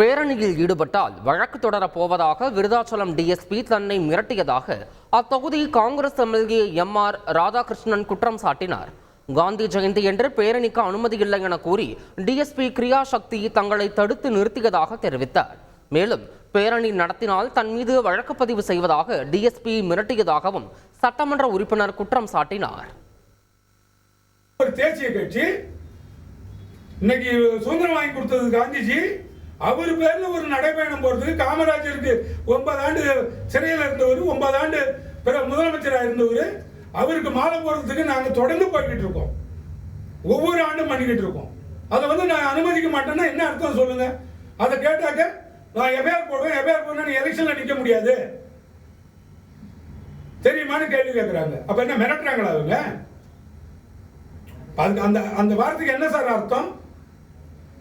பேரணியில் ஈடுபட்டால் வழக்கு தொடரப் போவதாக விருதாச்சலம் டிஎஸ்பி தன்னை மிரட்டியதாக அத்தொகுதி Congress MLA M R Radhakrishnan குற்றம் சாட்டினார். காந்தி ஜெயந்தி என்று பேரணிக்கு அனுமதி இல்லை என கூறி டிஎஸ்பி கிரியா சக்தி தங்களை தடுத்து நிறுத்தியதாக தெரிவித்தார். மேலும் பேரணி நடத்தினால் தன் மீது வழக்கு பதிவு செய்வதாக டிஎஸ்பி மிரட்டியதாகவும் சட்டமன்ற உறுப்பினர் குற்றம் சாட்டினார். ஒரு தேசிய கட்சி இன்னைக்கு சுதந்திரம் வாங்கி கொடுத்தது காந்திஜி அவர் பேர்ல ஒரு நடைபயணம் போறதுக்கு காமராஜருக்கு ஒன்பது ஆண்டு சிறையில் இருந்தவர் ஒன்பது ஆண்டு பிற முதலமைச்சராக இருந்தவர். அவருக்கு மாலை போடுறதுக்கு நாங்கள் தொடர்ந்து போய்கிட்டு இருக்கோம். ஒவ்வொரு ஆண்டும் பண்ணிக்கிட்டு இருக்கோம். அதை வந்து நான் அனுமதிக்க மாட்டேன்னா என்ன அர்த்தம் சொல்லுங்க? அதை கேட்டாக்க நான் எஃப்ஐஆர் போடுவேன் எஃப்ஐஆர் போடுவேன் எலெக்ஷன்ல நிற்க முடியாது. தெரியுமான்னு கேள்வி கேட்குறாங்க அப்ப என்ன மிரட்டுறாங்களா அவங்க அதுக்கு அந்த அந்த வார்த்தைக்கு என்ன சார் அர்த்தம்?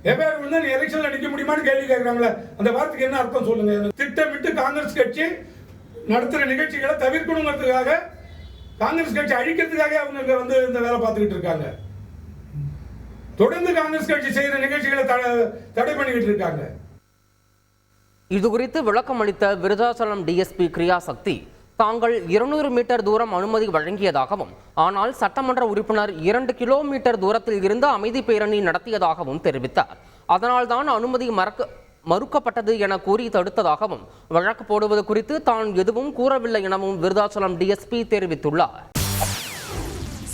எவ்வேறு வந்து நீ எலெக்ஷன்ல நிக்க முடியுமான்னு கேள்வி கேட்குறாங்களே. அந்த வார்த்தைக்கு என்ன அர்த்தம் சொல்லுங்க? திட்டமிட்டு காங்கிரஸ் கட்சி நடத்துகிற நிகழ்ச்சிகளை தவிர்க்கணுங்கிறதுக்காக காங்கிரஸ் கட்சி அழிக்கிறதுக்காக அவங்க வந்து இந்த வேலை பார்த்துக்கிட்டு இருக்காங்க. தொடர்ந்து காங்கிரஸ் கட்சி செய்கிற நிகழ்ச்சிகளை தடை- தடை பண்ணிக்கிட்டு இருக்காங்க. இதுகுறித்து விளக்கம் அளித்த விருதாச்சலம் டிஎஸ்பி கிரியா சக்தி தாங்கள் இருநூறு மீட்டர் தூரம் அனுமதி வழங்கியதாகவும் ஆனால் சட்டமன்ற உறுப்பினர் இரண்டு கிலோமீட்டர் தூரத்தில் இருந்து அமைதி பேரணி நடத்தியதாகவும் தெரிவித்தார். அதனால்தான் அனுமதி மறக்க மறுக்கப்பட்டது என கூறி தடுத்ததாகவும் வழக்கு போடுவது குறித்து தான் எதுவும் கூறவில்லை எனவும் விருதாச்சலம் டிஎஸ்பி தெரிவித்துள்ளார்.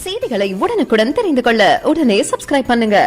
செய்திகளை உடனுக்குடன் தெரிந்து கொள்ள உடனே சப்ஸ்கிரைப் பண்ணுங்க.